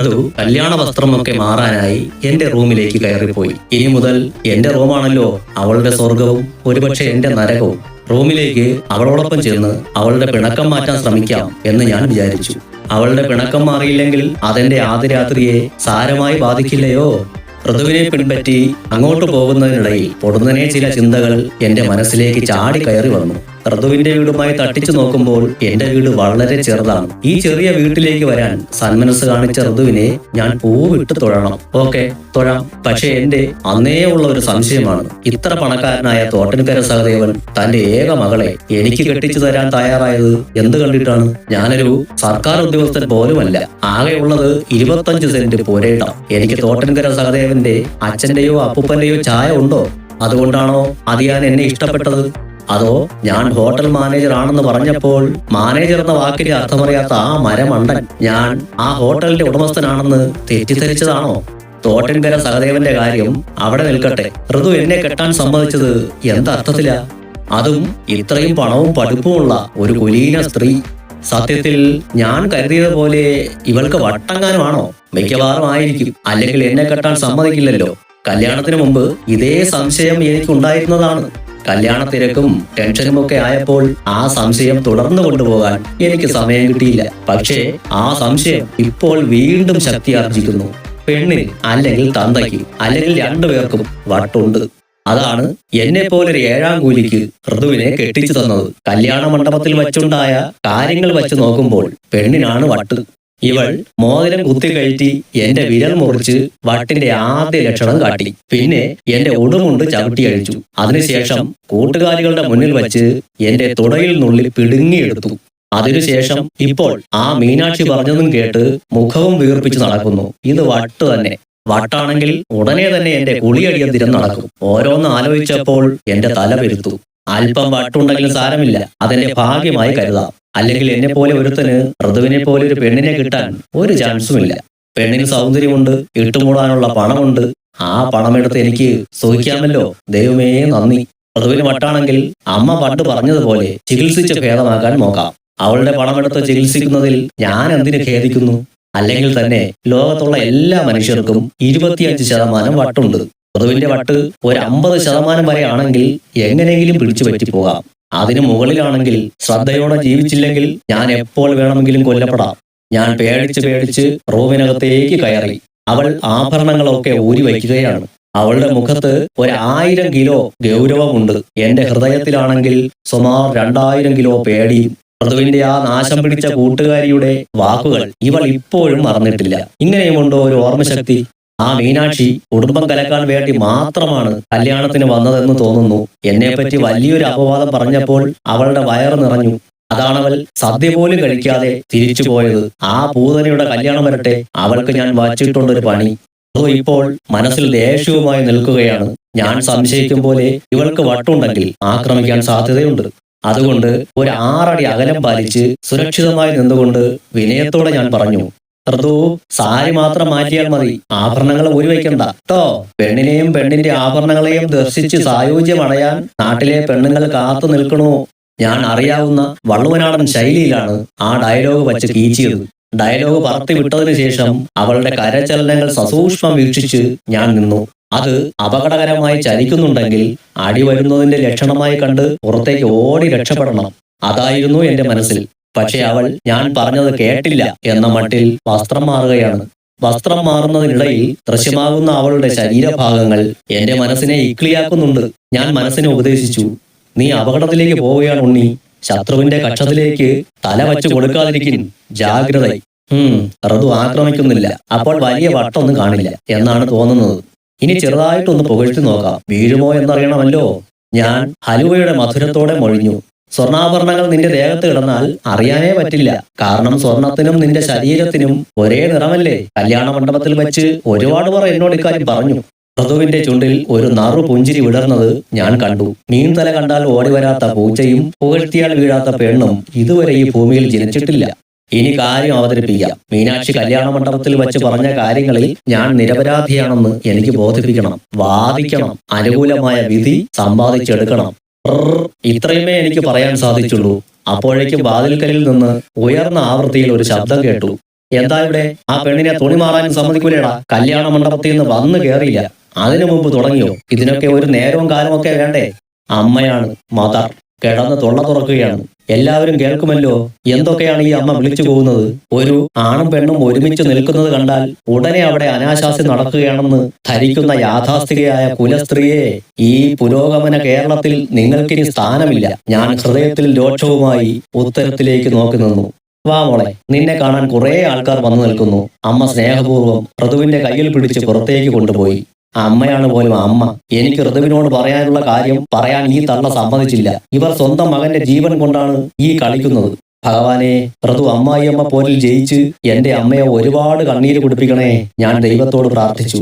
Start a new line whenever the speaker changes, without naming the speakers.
ഋതു കല്യാണ വസ്ത്രമൊക്കെ മാറാനായി എന്റെ റൂമിലേക്ക് കയറിപ്പോയി. ഇനി മുതൽ എന്റെ റൂമാണല്ലോ അവളുടെ സ്വർഗവും ഒരുപക്ഷെ എന്റെ നരകവും. റൂമിലേക്ക് അവളോടൊപ്പം ചെന്ന് അവളുടെ പിണക്കം മാറ്റാൻ ശ്രമിക്കാം എന്ന് ഞാൻ വിചാരിച്ചു. അവളുടെ പിണക്കം മാറിയില്ലെങ്കിൽ അതെന്റെ ആദ്യരാത്രിയെ സാരമായി ബാധിക്കില്ലയോ? ഋതുവിനെ പിൻപറ്റി അങ്ങോട്ട് പോകുന്നതിനിടയിൽ പൊടുന്നനെ ചില ചിന്തകൾ എന്റെ മനസ്സിലേക്ക് ചാടി കയറി വന്നു. ഋതുവിന്റെ വീടുമായി തട്ടിച്ചു നോക്കുമ്പോൾ എന്റെ വീട് വളരെ ചെറുതാണ്. ഈ ചെറിയ വീട്ടിലേക്ക് വരാൻ സന്മനസ് കാണിച്ച ഋതുവിനെ ഞാൻ പൂവിട്ട് തൊഴണം. ഓക്കെ തൊഴാം. പക്ഷെ എന്റെ അന്നേ ഉള്ള ഒരു സംശയമാണ്. ഇത്ര പണക്കാരനായ തോട്ടൻകര സഹദേവൻ തന്റെ ഏക മകളെ എനിക്ക് കെട്ടിച്ചു തരാൻ തയ്യാറായത് എന്ത് കണ്ടിട്ടാണ്? ഞാനൊരു സർക്കാർ ഉദ്യോഗസ്ഥൻ പോലുമല്ല. ആകെയുള്ളത് ഇരുപത്തഞ്ച് സെന്റ് പോരേട്ട എനിക്ക് തോട്ടൻകര സഹദേവന്റെ അച്ഛന്റെയോ അപ്പൂപ്പന്റെയോ ചായ ഉണ്ടോ? അതുകൊണ്ടാണോ അതിയാൻ എന്നെ ഇഷ്ടപ്പെട്ടത്? അതോ ഞാൻ ഹോട്ടൽ മാനേജർ ആണെന്ന് പറഞ്ഞപ്പോൾ മാനേജർ എന്ന വാക്കിന്റെ അർത്ഥമറിയാത്ത ആ മരമണ്ടൻ ഞാൻ ആ ഹോട്ടലിന്റെ ഉടമസ്ഥനാണെന്ന് തെറ്റിദ്ധരിച്ചതാണോ? തോട്ടൻകര സഹദേവന്റെ കാര്യം അവിടെ നിൽക്കട്ടെ. ഋതു എന്നെ കെട്ടാൻ സമ്മതിച്ചത് എന്തർത്ഥത്തിലാ അതും ഇത്രയും പണവും പഠിപ്പുമുള്ള ഒരു കുലീന സ്ത്രീ. സത്യത്തിൽ ഞാൻ കരുതിയത് പോലെ ഇവൾക്ക് വട്ടങ്ങാനുമാണോ? മിക്കവാറും ആയിരിക്കും. അല്ലെങ്കിൽ എന്നെ കെട്ടാൻ സമ്മതിക്കില്ലല്ലോ. കല്യാണത്തിന് മുമ്പ് ഇതേ സംശയം എനിക്കുണ്ടായിരുന്നതാണ്. കല്യാണ തിരക്കും ടെൻഷനും ഒക്കെ ആയപ്പോൾ ആ സംശയം തുടർന്നു കൊണ്ടുപോകാൻ എനിക്ക് സമയം കിട്ടിയില്ല. പക്ഷേ ആ സംശയം ഇപ്പോൾ വീണ്ടും ശക്തി ആർജിക്കുന്നു. പെണ്ണിന് അല്ലെങ്കിൽ തന്തയ്ക്ക് അല്ലെങ്കിൽ രണ്ടുപേർക്കും വട്ടുണ്ട്. അതാണ് എന്നെ പോലൊരു ഏഴാം കൂലിക്ക് ഋതുവിനെ കെട്ടിച്ചു തന്നത്. കല്യാണ മണ്ഡപത്തിൽ വച്ചുണ്ടായ കാര്യങ്ങൾ വെച്ച് നോക്കുമ്പോൾ പെണ്ണിനാണ് വട്ട്. ഇവൾ മോതിരം കുത്തിക്കയറ്റി എന്റെ വിരൽ മുറിച്ച് വട്ടിന്റെ ആദ്യ ലക്ഷണം കാട്ടി. പിന്നെ എന്റെ ഉടുമുണ്ട് ചവിട്ടി അഴിച്ചു. അതിനുശേഷം കൂട്ടുകാരികളുടെ മുന്നിൽ വച്ച് എന്റെ തുടയിൽ നുള്ളിൽ പിടുങ്ങിയെടുത്തു. അതിനുശേഷം ഇപ്പോൾ ആ മീനാക്ഷി പറഞ്ഞതും കേട്ട് മുഖവും വീർപ്പിച്ച് നടക്കുന്നു. ഇത് വട്ട് തന്നെ. വട്ടാണെങ്കിൽ ഉടനെ തന്നെ എന്റെ കുളിയടിയന്തിരം നടക്കും. ഓരോന്ന് ആലോചിച്ചപ്പോൾ എന്റെ തല പെരുത്തു അല്പം വട്ടുണ്ടെങ്കിലും സാരമില്ല. അതെന്റെ ഭാഗ്യമായി കരുതാം. അല്ലെങ്കിൽ എന്നെ പോലെ ഒരുത്തന് ഋതുവിനെ പോലെ ഒരു പെണ്ണിനെ കിട്ടാൻ ഒരു ചാൻസും ഇല്ല പെണ്ണിന് സൗന്ദര്യമുണ്ട് ഇട്ടുമൂടാനുള്ള പണമുണ്ട്. ആ പണമെടുത്ത് എനിക്ക് സുഖിക്കാമല്ലോ ദൈവമേ നന്ദി. ഋതുവിന് വട്ടാണെങ്കിൽ അമ്മ പണ്ട് പറഞ്ഞതുപോലെ ചികിത്സിച്ച് ഭേദമാക്കാൻ നോക്കാം. അവളുടെ പണമെടുത്ത് ചികിത്സിക്കുന്നതിൽ ഞാൻ എന്തിനു ഖേദിക്കുന്നു? അല്ലെങ്കിൽ തന്നെ ലോകത്തുള്ള എല്ലാ മനുഷ്യർക്കും ഇരുപത്തിയഞ്ച് ശതമാനം വട്ടുണ്ട്. ഋതുവിന്റെ വട്ട് ഒരു അമ്പത് ശതമാനം വരെ ആണെങ്കിൽ എങ്ങനെയെങ്കിലും പിടിച്ചു പറ്റി പോകാം അതിനു മുകളിലാണെങ്കിൽ ശ്രദ്ധയോടെ ജീവിച്ചില്ലെങ്കിൽ ഞാൻ എപ്പോൾ വേണമെങ്കിലും കൊല്ലപ്പെടാം. ഞാൻ പേടിച്ച് പേടിച്ച് റൂമിനകത്തേക്ക് കയറി. അവൾ ആഭരണങ്ങളൊക്കെ ഊരി വയ്ക്കുകയാണ്. അവളുടെ മുഖത്ത് ഒരായിരം കിലോ ഗൗരവമുണ്ട്. എന്റെ ഹൃദയത്തിലാണെങ്കിൽ സുമാർ രണ്ടായിരം കിലോ പേടിയും പ്രതുവിന്റെ ആ നാശം പിടിച്ച കൂട്ടുകാരിയുടെ വാക്കുകൾ ഇവൾ ഇപ്പോഴും മറന്നിട്ടില്ല. ഇങ്ങനെയുമുണ്ടോ ഒരു ഓർമ്മശക്തി? ആ മീനാക്ഷി കുടുംബം കലക്കാൻ വേണ്ടി മാത്രമാണ് കല്യാണത്തിന് വന്നതെന്ന് തോന്നുന്നു. എന്നെപ്പറ്റി വലിയൊരു അപവാദം പറഞ്ഞപ്പോൾ അവളുടെ വയറ് നിറഞ്ഞു. അതാണവൾ സദ്യ പോലും കഴിക്കാതെ തിരിച്ചു പോയത്. ആ പൂതനയുടെ കല്യാണം വരട്ടെ അവൾക്ക് ഞാൻ വച്ചിട്ടുണ്ടൊരു പണി. അതോ ഇപ്പോൾ മനസ്സിൽ ദേഷ്യവുമായി നിൽക്കുകയാണ്. ഞാൻ സംശയിക്കും പോലെ ഇവൾക്ക് വട്ടുണ്ടെങ്കിൽ ആക്രമിക്കാൻ സാധ്യതയുണ്ട്. അതുകൊണ്ട് ഒരു ആറടി അകലം പാലിച്ച് സുരക്ഷിതമായി നിന്നുകൊണ്ട് വിനയത്തോടെ ഞാൻ പറഞ്ഞു ഋതു സാരി മാത്രം മാറ്റിയാൽ മതി. ആഭരണങ്ങൾ ഒരു വയ്ക്കണ്ട കേട്ടോ പെണ്ണിനെയും പെണ്ണിന്റെ ആഭരണങ്ങളെയും ദർശിച്ച് സായോജ്യമടയാൻ നാട്ടിലെ പെണ്ണുങ്ങൾ കാത്തു നിൽക്കണോ. ഞാൻ അറിയാവുന്ന വള്ളുവനാടൻ ശൈലിയിലാണ് ആ ഡയലോഗ് വച്ച് കീച്ചിയത്. ഡയലോഗ് പറത്തി വിട്ടതിനു ശേഷം അവളുടെ കരചലനങ്ങൾ സസൂക്ഷ്മം വീക്ഷിച്ച് ഞാൻ നിന്നു. അത് അപകടകരമായി ചലിക്കുന്നുണ്ടെങ്കിൽ അടി വരുന്നതിന്റെ ലക്ഷണമായി കണ്ട് പുറത്തേക്ക് ഓടി രക്ഷപ്പെടണം. അതായിരുന്നു എന്റെ മനസ്സിൽ പക്ഷെ അവൾ ഞാൻ പറഞ്ഞത് കേട്ടില്ല എന്ന മട്ടിൽ വസ്ത്രം മാറുകയാണ്. വസ്ത്രം മാറുന്നതിനിടയിൽ ദൃശ്യമാകുന്ന അവളുടെ ശരീരഭാഗങ്ങൾ എന്റെ മനസ്സിനെ ഇക്ലിയാക്കുന്നുണ്ട് ഞാൻ മനസ്സിനെ ഉപദേശിച്ചു. നീ അപകടത്തിലേക്ക് പോവുകയാണ് ഉണ്ണി. ശത്രുവിന്റെ കക്ഷത്തിലേക്ക് തല വച്ചു കൊടുക്കാതിരിക്കും ജാഗ്രത ഉം ഋതു ആക്രമിക്കുന്നില്ല. അപ്പോൾ വലിയ വട്ടൊന്നും കാണില്ല എന്നാണ് തോന്നുന്നത്. ഇനി ചെറുതായിട്ടൊന്ന് പുകഴ്ത്തി നോക്കാം. വീഴുമോ എന്നറിയണമല്ലോ. ഞാൻ ഹലുവയുടെ മധുരത്തോടെ മൊഴിഞ്ഞു. സ്വർണാഭരണങ്ങൾ നിന്റെ ദേഹത്ത് കിടന്നാൽ അറിയാനേ പറ്റില്ല. കാരണം സ്വർണത്തിനും നിന്റെ ശരീരത്തിനും ഒരേ നിറമല്ലേ? കല്യാണ മണ്ഡപത്തിൽ വെച്ച് ഒരുപാട് പേർ എന്നോട് ഇക്കാര്യം പറഞ്ഞു. ഋതുവിന്റെ ചുണ്ടിൽ ഒരു നാറു പുഞ്ചിരി വിടർന്നത് ഞാൻ കണ്ടു. മീൻതല കണ്ടാൽ ഓടി വരാത്ത പൂച്ചയും പുകഴ്ത്തിയാൽ വീഴാത്ത പെണ്ണും ഇതുവരെ ഈ ഭൂമിയിൽ ജനിച്ചിട്ടില്ല. ഇനി കാര്യം അവതരിപ്പിക്കാം. മീനാക്ഷി കല്യാണ മണ്ഡപത്തിൽ വെച്ച് പറഞ്ഞ കാര്യങ്ങളിൽ ഞാൻ നിരപരാധിയാണെന്ന് എനിക്ക് ബോധിപ്പിക്കണം. വാദിക്കണം. അനുകൂലമായ വിധി സമ്പാദിച്ചെടുക്കണം. ഇത്രയുമേ എനിക്ക് പറയാൻ സാധിച്ചുള്ളൂ. അപ്പോഴേക്കും വാതിൽക്കലിൽ നിന്ന് ഉയർന്ന ആവൃത്തിയിൽ ഒരു ശബ്ദം കേട്ടു. എന്താ ഇവിടെ? ആ പെണ്ണിനെ തുണി മാറാനും സമ്മതിക്കൂലേടാ. കല്യാണ മണ്ഡപത്തിൽ നിന്ന് വന്നു കേറിയില്ല. അതിനു മുമ്പ് തുടങ്ങിയോ? ഇതിനൊക്കെ ഒരു നേരവും കാലമൊക്കെ വേണ്ടേ? അമ്മയാണ് മദർ. കിടന്ന് തൊള്ള തുറക്കുകയാണ്. എല്ലാവരും കേൾക്കുമല്ലോ? എന്തൊക്കെയാണ് ഈ അമ്മ വിളിച്ചു പോകുന്നത്? ഒരു ആണും പെണ്ണും ഒരുമിച്ച് നിൽക്കുന്നത് കണ്ടാൽ ഉടനെ അവിടെ അനാശാസ്യം നടക്കുകയാണെന്ന് ധരിക്കുന്ന യാഥാസ്ഥികയായ കുലസ്ത്രീയെ ഈ പുരോഗമന കേരളത്തിൽ നിങ്ങൾക്കിനി സ്ഥാനമില്ല. ഞാൻ ഹൃദയത്തിൽ രോക്ഷവുമായി ഉത്തരത്തിലേക്ക് നോക്കി നിന്നു. വാ മോളെ നിന്നെ കാണാൻ കുറെ ആൾക്കാർ വന്നു നിൽക്കുന്നു. അമ്മ സ്നേഹപൂർവം ഋതുവിന്റെ കയ്യിൽ പിടിച്ച് പുറത്തേക്ക് കൊണ്ടുപോയി. അമ്മയാണ് പോലും അമ്മ. എനിക്ക് ഋതുവിനോട് പറയാനുള്ള കാര്യം പറയാൻ ഈ തള്ള സമ്മതിച്ചില്ല. ഇവർ സ്വന്തം മകന്റെ ജീവൻ കൊണ്ടാണ് ഈ കളിക്കുന്നത്. ഭഗവാനെ ഋതു അമ്മായിയമ്മ പോരിൽ ജയിച്ച് എന്റെ അമ്മയെ ഒരുപാട് കണ്ണീര് കുടിപ്പിക്കണേ ഞാൻ ദൈവത്തോട് പ്രാർത്ഥിച്ചു.